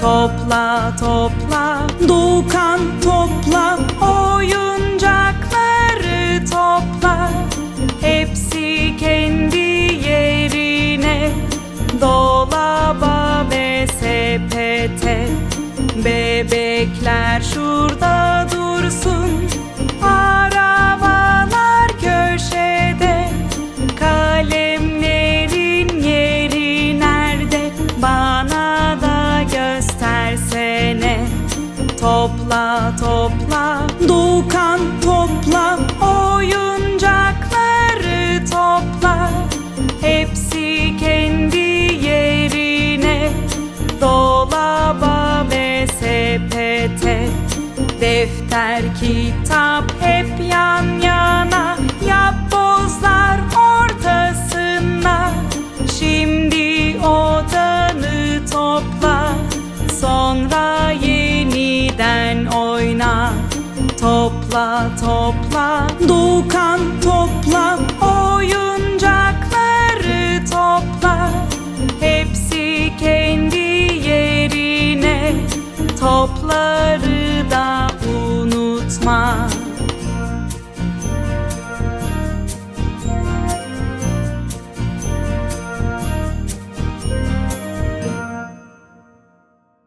Topla topla. Doğukan topla Oyuncakları topla. Hepsi kendi yerine. Dolaba ve sepete. Bebekler şurada Topla topla. Doğukan topla Oyuncakları topla. Hepsi kendi yerine. Dolaba ve sepete. Defter, kitap hep yan Topla topla. Doğukan topla Oyuncakları topla. Hepsi kendi yerine Topları